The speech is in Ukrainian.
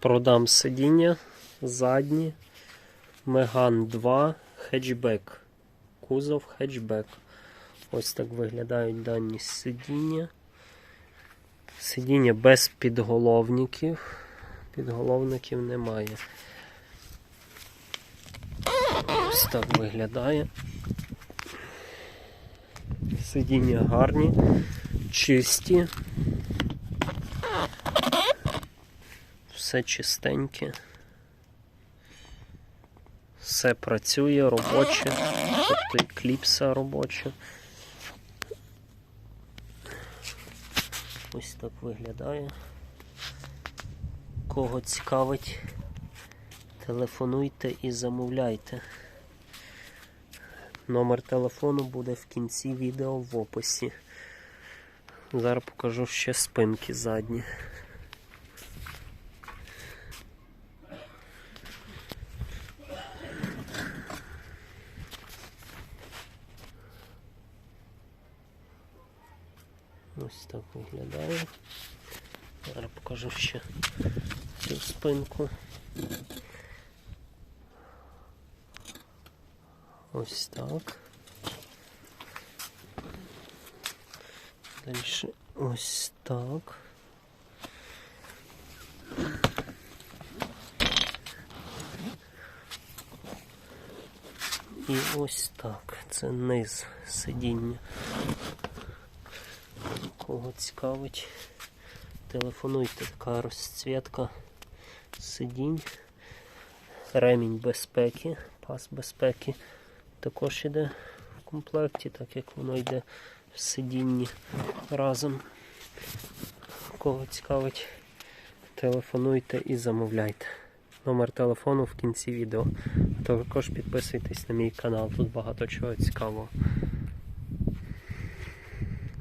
Продам сидіння задні. Меган 2 хетчбек. Кузов хетчбек. Ось так виглядають дані сидіння. Сидіння без підголовників. Підголовників немає. Ось так виглядає. Сидіння гарні, чисті. Все чистеньке. Все працює, робоче. Тобто і кліпса робоча. Ось так виглядає. Кого цікавить, телефонуйте і замовляйте. Номер телефону буде в кінці відео в описі. Зараз покажу ще спинки задні. Ось так виглядає. Зараз покажу ще цю спинку. Ось так. Далі ось так. І ось так. Це низ сидіння. Кого цікавить, телефонуйте, така розцвітка сидінь, ремінь безпеки, пас безпеки також іде в комплекті, так як воно йде в сидінні разом. Кого цікавить, телефонуйте і замовляйте. Номер телефону в кінці відео. Також підписуйтесь на мій канал, тут багато чого цікавого.